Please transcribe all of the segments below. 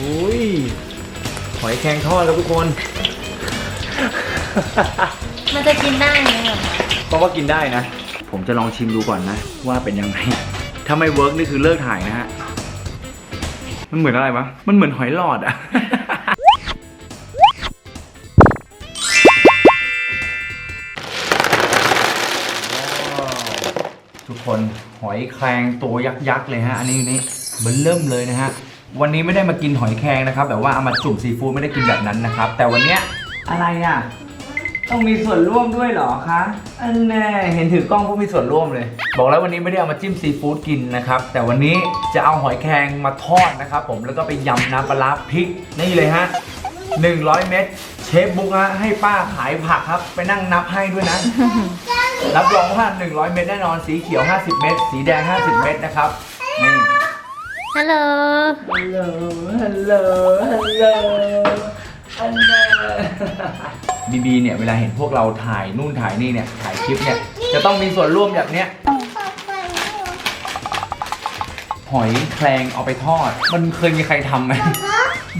อุ้ยหอยแครงทอดครับทุกคน มันจะกินได้ไหมอะคะเพราะว่ากินได้นะ ผมจะลองชิมดูก่อนนะ ว่าเป็นยังไง ถ้าไม่เวิร์กนี่คือเลิกถ่ายนะฮะ มันเหมือนอะไรวะ มันเหมือนหอยหลอดอะ ทุกคนหอยแครงตัวยักษ์ๆเลยฮะ อันนี้นี่เบิ่มเริ่มเลยนะฮะ วันนี้ไม่ได้มากินหอยแครงนะครับแบบว่าเอามาจุ่มซีฟู้ดไม่ได้กินแบบนั้นนะครับ แต่วันเนี้ยอะไรอะ ต้องมีส่วนร่วมด้วยเหรอคะอันแน่เห็นถือกล้องก็มีส่วนร่วมเลย บอกแล้ววันนี้ไม่ได้เอามาจิ้มซีฟู้ดกินนะครับ แต่วันนี้จะเอาหอยแครงมาทอดนะครับ ผมแล้วก็ไปยำน้ำปลาร้าพริกนี่เลยฮะ100 เม็ดเชฟบุ๊กฮะให้ป้าขายผักครับ ไปนั่งนับให้ด้วยนะ รับรองว่า100 เม็ดแน่นอนสีเขียว 50 เม็ดสีแดง 50 เม็ดนะครับนี่ ฮัลโหล ฮัลโหล ฮัลโหล ฮัลโหล ฮัลโหล บีบีเนี่ยเวลาเห็นพวกเราถ่ายนู่นถ่ายนี่เนี่ยถ่ายคลิปเนี่ยจะต้องมีส่วนร่วมแบบเนี้ย หอยแครงเอาไปทอด มันเคยมีใครทำไหม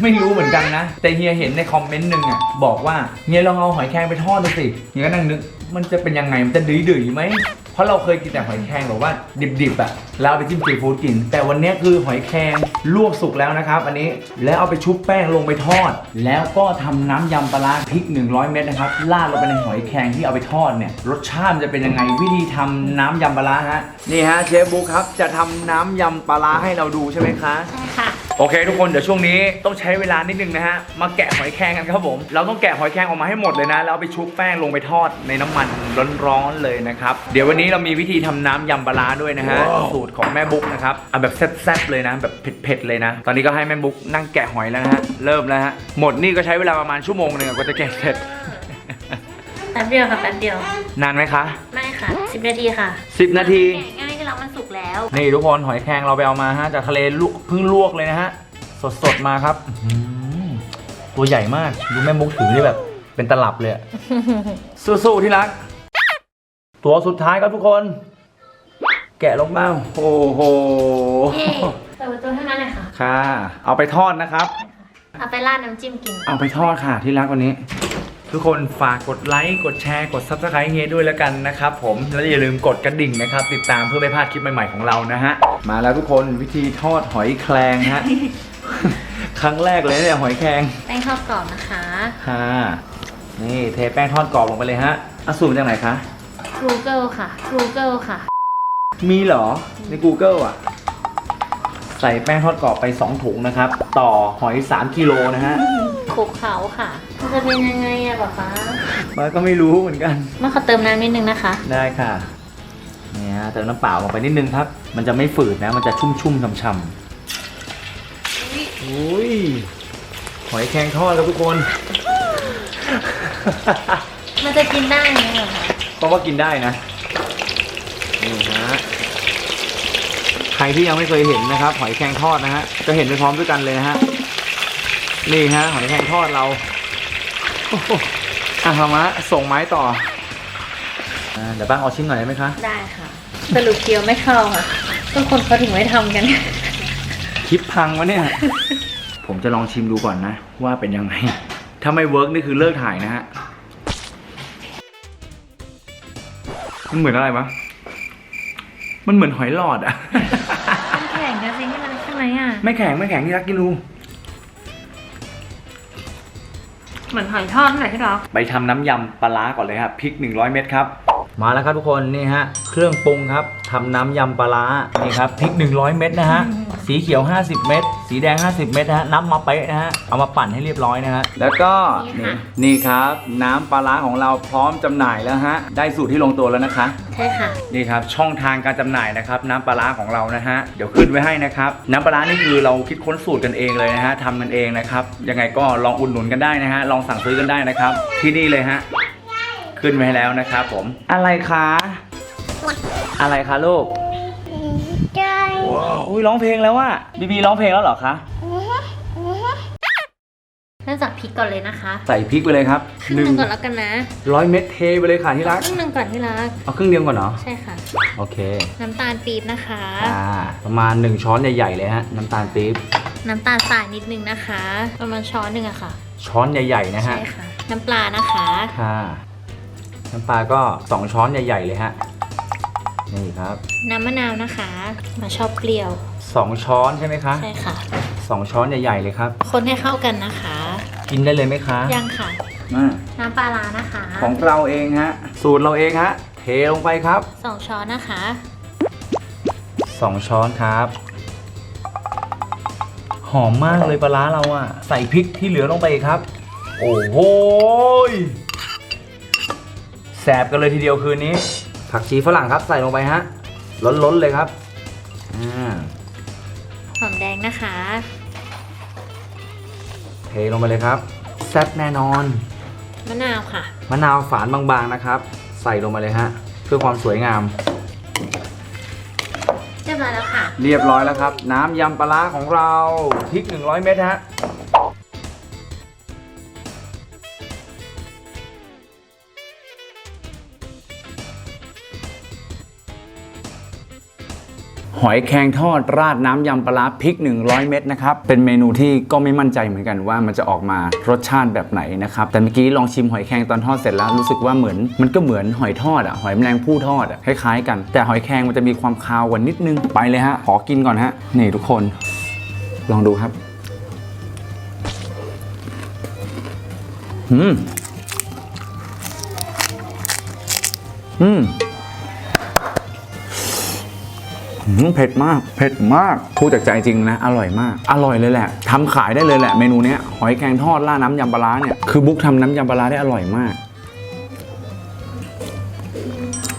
ไม่รู้เหมือนกันนะ แต่เฮียเห็นในคอมเมนต์หนึ่งอะบอกว่าเฮียลองเอาหอยแครงไปทอดดูสิเฮียก็นั่งนึกมันจะเป็นยังไงมันจะดื้อๆไหม เพราะเราเคยกินแต่หอยแครงแบบว่าดิบๆอะแล้วเอาไปจิ้มซีฟู้ดกิน แต่วันนี้คือหอยแครงลวกสุกแล้วนะครับ อันนี้แล้วเอาไปชุบแป้งลงไปทอด แล้วก็ทำน้ำยำปลาร้าพริก 100 เม็ดนะครับราดลงไปในหอยแครงที่เอาไปทอดเนี่ยรสชาติมันจะเป็นยังไงวิธีทำน้ำยำปลาร้าฮะนี่ฮะเชฟบุ๊คครับจะทำน้ำยำปลาร้าให้เราดูใช่ไหมคะใช่ค่ะ โอเค ทุกคนเดี๋ยวช่วงนี้ต้องใช้เวลานิดนึงนะฮะมาแกะหอยแครงกันครับผม เราต้องแกะหอยแครงออกมาให้หมดเลยนะแล้วเอาไปชุบแป้งลงไปทอดในน้ำมันร้อนๆเลยนะครับเดี๋ยววันนี้เรามีวิธีทำน้ำยำปลาร้าด้วยนะฮะสูตรของแม่บุ๊กนะครับเอาแบบแซ่บๆเลยนะ แบบเผ็ดๆเลยนะ ตอนนี้ก็ให้แม่บุ๊กนั่งแกะหอยแล้วนะฮะเริ่มแล้วฮะหมดนี่ก็ใช้เวลาประมาณชั่วโมงหนึงอะกว่าจะแกะเสร็จ แป๊บเดียวค่ะแป๊บเดียวนานไหมคะ ไม่ค่ะสิบนาทีค่ะ 10 นาที แกะง่ายที่เรามันสุกแล้ว นี่ทุกคนหอยแครงเราไปเอามาฮะจากทะเลลวกเพิ่งลวกเลยนะฮะ สดๆมาครับอื้อหือตัวใหญ่มากดูแม่มุกถือนี่แบบ เป็นตลับเลยอะ สู้ๆที่รัก ตัวสุดท้ายครับทุกคน แกะลงบ้างโอ้โหเย้เปิดประตูให้มาเลยค่ะค่ะ เอาไปทอดนะครับ เอาไปราดน้ำจิ้มกิน เอาไปทอดค่ะที่รักวันนี้ ทุกคนฝากกดไลค์กดแชร์กด subscribe เฮียด้วยแล้วกันนะครับผมแล้วอย่าลืมกดกระดิ่งนะครับ ติดตามเพื่อไม่พลาดคลิปใหม่ๆของเรานะฮะ มาแล้วทุกคนวิธีทอดหอยแครงฮะ ครั้งแรกเลยเนี่ยหอยแครงแป้งทอดกรอบนะคะค่ะนี่เทแป้งทอดกรอบลงไปเลยฮะเอาสูตรมาจากไหนคะ Google ค่ะ Google ค่ะ มีเหรอใน Google อะ ใส่แป้งทอดกรอบไป 2 ถุงนะครับ ต่อหอย 3กิโลนะฮะ คลุกเขาค่ะ มันจะเป็นยังไงอะป๊าป๊ามันก็ไม่รู้เหมือนกัน มาขอเติมน้ำนิดนึงนะคะ ได้ค่ะ เนี่ยเติมน้ำเปล่าลงไปนิดนึงครับ มันจะไม่ฝืดนะ มันจะชุ่มๆช่ำๆอุ้ยหอยแครงทอดครับทุกคน มันจะกินได้ไหมอะคะเพราะว่ากินได้นะ นี่ฮะ ใครที่ยังไม่เคยเห็นนะครับ หอยแครงทอดนะฮะ จะเห็นไปพร้อมด้วยกันเลยนะฮะ นี่ฮะหอยแครงทอดเราโอ้โหอะธรรมะส่งไม้ต่ออ่าเดี๋ยวบ้างเอาชิ้นหน่อยได้ไหมคะได้ค่ะ สรุปเกียวไม่เข้าค่ะทุกคนเขาถึงไม่ทำกัน คลิปพังวะเนี่ย ผมจะลองชิมดูก่อนนะ ว่าเป็นยังไง ถ้าไม่เวิร์กนี่คือเลิกถ่ายนะฮะมันเหมือนอะไรวะมันเหมือนหอยหลอดอะ มันแข็งกันสิที่มันใช่ไหมอะไม่แข็งไม่แข็งที่รักกินดู เหมือนหอยทอดเท่าไหร่ที่รักไปทำน้ำยำปลาร้าก่อนเลยครับพริก 100 เม็ดครับ มาแล้วครับทุกคนนี่ฮะเครื่องปรุงครับทำน้ำยำปลาร้านี่ครับพริก 100 เม็ดนะฮะสีเขียว 50 เม็ด สีแดง 50 เม็ดนะฮะนับมาเป๊ะนะฮะเอามาปั่นให้เรียบร้อยนะฮะแล้วก็นี่ค่ะ นี่ครับ น้ำปลาร้าของเราพร้อมจำหน่ายแล้วฮะได้สูตรที่ลงตัวแล้วนะคะ ใช่ค่ะ นี่ครับช่องทางการจำหน่ายนะครับน้ำปลาร้าของเรานะฮะเดี๋ยวขึ้นไว้ให้นะครับน้ำปลาร้านี่คือเราคิดค้นสูตรกันเองเลยนะฮะทำกันเองนะครับยังไงก็ลองอุดหนุนกันได้นะฮะลองสั่งซื้อกันได้นะครับ ที่นี่เลยฮะขึ้นไว้ให้แล้วนะครับผมอะไรคะอะไรคะลูกใช่ อุ้ยร้องเพลงแล้วว่ะบีบีร้องเพลงแล้วเหรอคะ เริ่มจากพริกก่อนเลยนะคะใส่พริกไปเลยครับครึ่งหนึ่งก่อนแล้วกันนะร้อยเม็ดเทไปเลยค่ะที่รัก ครึ่งหนึ่งก่อนที่รักเอาครึ่งเดียวก่อนเหรอใช่ค่ะ โอเค น้ำตาลปี๊บนะคะ อ่าประมาณ 1 ช้อนใหญ่ๆเลยฮะน้ำตาลปี๊บน้ำตาลทรายนิดนึงนะคะ ประมาณช้อนหนึ่งอะค่ะ ช้อนใหญ่ๆนะฮะใช่ค่ะ น้ำปลานะคะ ค่ะน้ำปลาก็ 2 ช้อนใหญ่ๆเลยฮะ นี่ครับ น้ำมะนาวนะคะ มาชอบเปรี้ยว 2 ช้อนใช่ไหมคะใช่ค่ะ2ช้อนใหญ่ๆเลยครับ คนให้เข้ากันนะคะ กินได้เลยไหมคะยังค่ะ มาน้ำปลาร้านะคะของเราเองฮะ สูตรเราเองฮะ เทลงไปครับ สองช้อนนะคะ 2 ช้อนครับ หอมมากเลยปลาร้าเราอะใส่พริกที่เหลือลงไปอีกครับ โอ้โหยแสบกันเลยทีเดียวคืนนี้ ผักชีฝรั่งครับใส่ลงไปฮะ ล้นๆเลยครับอ่าหอมแดงนะคะ เทลงไปเลยครับแซ่บแน่นอน มะนาวค่ะ มะนาวฝานบางๆนะครับ ใส่ลงมาเลยฮะ เพื่อความสวยงาม เรียบร้อยแล้วค่ะ เรียบร้อยแล้วครับ น้ำยำปลาร้าของเราพริก 100 เม็ดฮะ หอยแครงทอดราดน้ำยำปลาร้าพริก 100 เม็ดนะครับ เป็นเมนูที่ก็ไม่มั่นใจเหมือนกันว่ามันจะออกมารสชาติแบบไหนนะครับ แต่เมื่อกี้ลองชิมหอยแครงตอนทอดเสร็จแล้วรู้สึกว่าเหมือนมันก็เหมือนหอยทอดอะหอยแมลงภู่ทอดอะคล้ายๆ กัน แต่หอยแครงมันจะมีความคาวกว่านิดนึงไปเลยฮะขอกินก่อนฮะนี่ทุกคน ลองดูครับอืมอืม เผ็ดมาก เผ็ดมาก พูดจากใจจริงนะ อร่อยมาก อร่อยเลยแหละทำขายได้เลยแหละ เมนูนี้หอยแครงทอดราดน้ำยำปลาร้าเนี่ย คือบุ๊กทำน้ำยำปลาร้าได้อร่อยมาก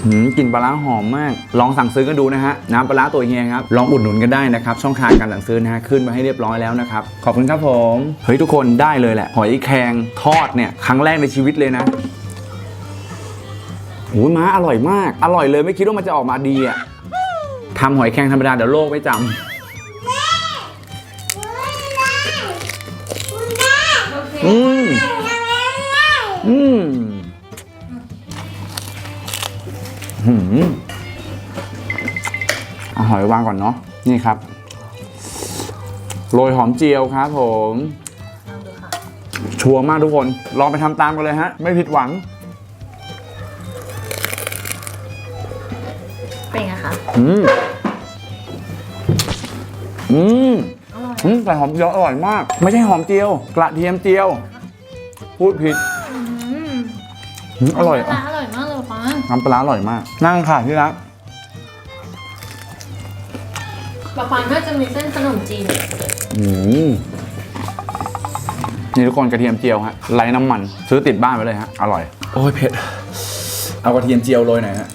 หืมกลิ่นปลาร้าหอมมาก ลองสั่งซื้อกันดูนะฮะ น้ำปลาร้าตัวเฮียครับ ลองอุดหนุนกันได้นะครับ ช่องทางการสั่งซื้อนะฮะ ขึ้นมาให้เรียบร้อยแล้วนะครับ ขอบคุณครับผม เฮ้ยทุกคนได้เลยแหละ หอยแครงทอดเนี่ย ครั้งแรกในชีวิตเลยนะโอ้ยม้าอร่อยมาก อร่อยเลยไม่คิดว่ามันจะออกมาดีอะ ทำหอยแครงธรรมดาเดี๋ยวโลกไม่จำอืมอืมหืมเอาหอยวางก่อนเนาะนี่ครับโรยหอมเจียวครับผมลองดูค่ะชัวร์มากทุกคน ลองไปทำตามกันเลยฮะ ไม่ผิดหวัง อืม อืมอร่อยอืมใส่หอมเจียวอร่อยมาก ไม่ใช่หอมเจียว กระเทียมเจียว พูดผิดอืมอืมอร่อยปลาอร่อยมากเลยฟังน้ำปลาร้าอร่อยมาก นั่งค่ะที่รักปลาฟังน่าจะมีเส้นขนมจีนอืมนี่ทุกคนกระเทียมเจียวฮะไร้น้ำมัน ซื้อติดบ้านไว้เลยฮะ อร่อย โอ้ยเผ็ด เอากระเทียมเจียวโรยหน่อยฮะ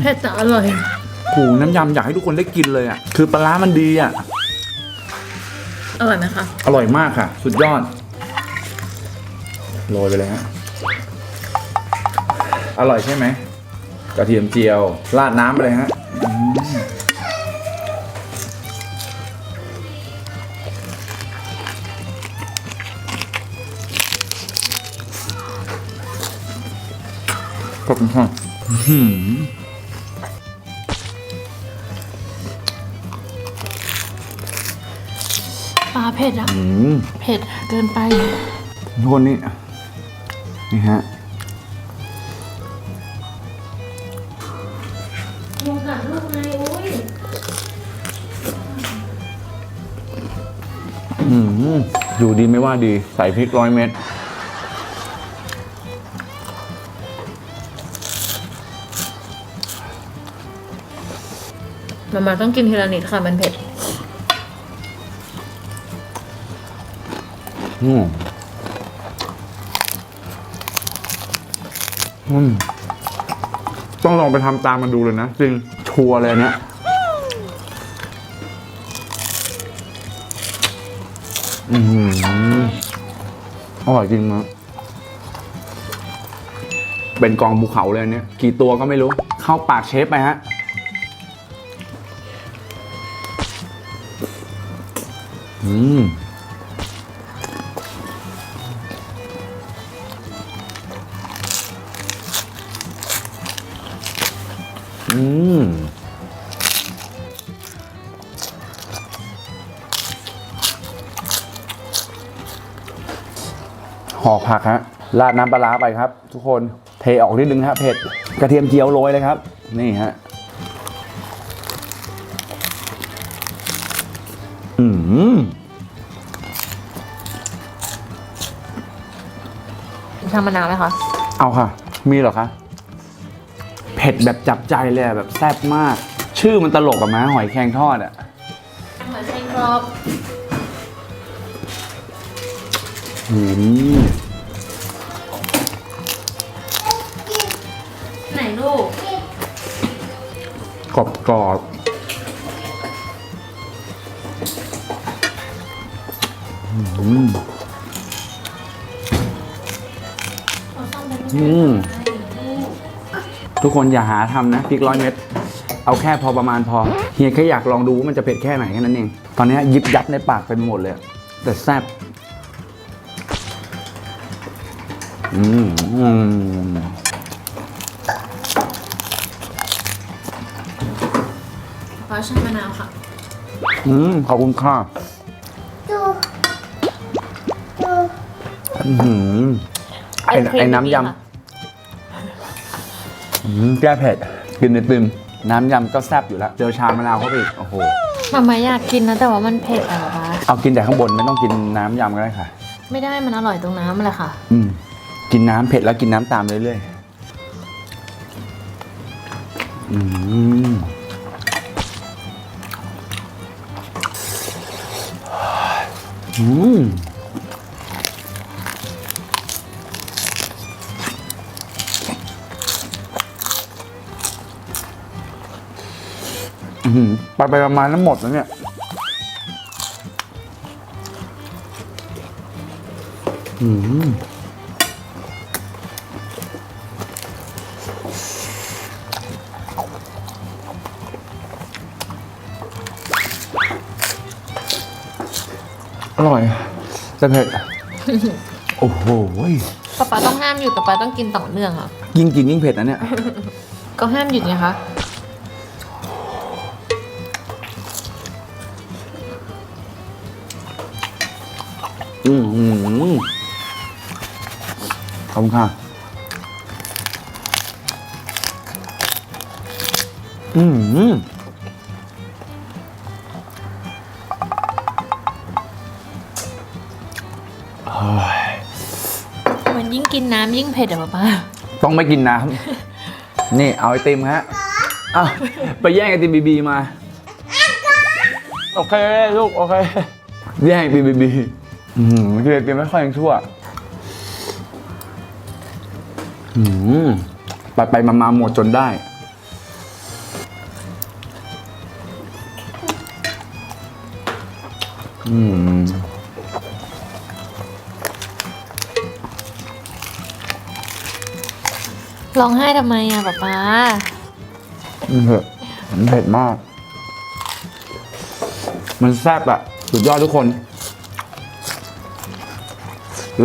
เผ็ดแต่อร่อยโหูน้ำยำอยากให้ทุกคนได้กินเลยอะ คือปลาร้ามันดีอะ อร่อยไหมคะ อร่อยมากค่ะ สุดยอด โรยไปเลยฮะ อร่อยใช่ไหม กระเทียมเจียว ราดน้ำไปเลยฮะอืมขอบคุณค่ะอื้อหือ ปลาเผ็ดอะอืมเผ็ดเกินไป ทุกคนนี่ นี่ฮะลงกับลูกไงอุ้ยอืมอยู่ดีไม่ว่าดี ใส่พริกร้อยเม็ด มามาต้องกินทีละนิดค่ะมันเผ็ด อืม อืม ต้องลองไปทำตามมันดูเลยนะ จริง ชัวร์เลยอันเนี้ย อือหือร่อยจริงมั้งเป็นกองภูเขาเลยอันเนี้ย กี่ตัวก็ไม่รู้ เข้าปากเชฟไปฮะ มอืมห่อผักฮะราดน้ำปลาร้าไปครับ ทุกคนเทออกนิดนึงฮะเผ็ดกระเทียมเจียวโรยเลยครับ นี่ฮะอืม ทำมะนาวไหมคะ เอาค่ะ มีเหรอคะ เผ็ดแบบจับใจเลยอะแบบแซ่บมาก ชื่อมันตลกอะมาหอยแครงทอดอะเหมือนไส้กรอบอืมไหนลูก กรอบกรอบอืม อืมทุกคนอย่าหาทำนะพริกร้อยเม็ดเอาแค่พอประมาณพอเฮียแค่อยากลองดูว่ามันจะเผ็ดแค่ไหนแค่นั้นเอง ตอนนี้ยิบยับในปากไปหมดเลยอะแต่แซ่บอืมอืมขอใช้มะนาวค่ะ อืมขอบคุณค่ะอื้อหือ ไอ้เป็นครีมไอ้น้ำยดีค่ะำอืมแก้เผ็ดกินในติมน้ำยำก็แซ่บอยู่แล้ว เจอชามะนาวเข้าไปอีกโอ้โห มาม่าอยากกินนะแต่ว่ามันเผ็ดอะป๊าเอากินแต่ข้างบนไม่ต้องกินน้ำยำก็ได้ค่ะ ไม่ได้มันอร่อยตรงน้ำมันแหละค่ะ อืม กินน้ำเผ็ดแล้วกินน้ำตามเรื่อยๆ อืม อืม ไปไปประมาณนั้นหมดแล้วเนี่ย อืมอร่อยแต่เผ็ดโอ้โหป๊าป๊าต้องห้ามหยุดป๊าป๊าต้องกินต่อเนื่องอะยิ่งกินยิ่งเผ็ดนะเนี่ย ก็ห้ามหยุดไงคะ อืมอืมขอบคุณค่ะ อืมมันยิ่งกินน้ำยิ่งเผ็ดอะป๊าป๊าต้องไม่กินน้ำ นี่เอาไอติมฮะอ้าวไปแย่งไอติมบีบีมา โอเค ลูก โอเค แย่งไอติมบีบี อืมคือไอติมไม่ค่อยยังชั่ว อืมไปไปมามาหมดจนได้ อืมร้องไห้ทำไมอะป๊าป๊ามันเผ็ดมันเผ็ดมาก มันแซ่บอะสุดยอดทุกคน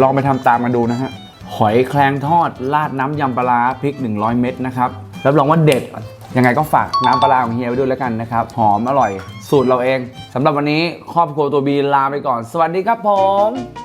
ลองไปทำตามกันดูนะฮะ หอยแครงทอดราดน้ำยำปลาร้าพริก 100 เม็ดนะครับ รับรองว่าเด็ด ยังไงก็ฝากน้ำปลาร้าของเฮียไว้ด้วยแล้วกันนะครับ หอมอร่อย สูตรเราเองสำหรับวันนี้ครอบครัวตัวบีลาไปก่อน สวัสดีครับผม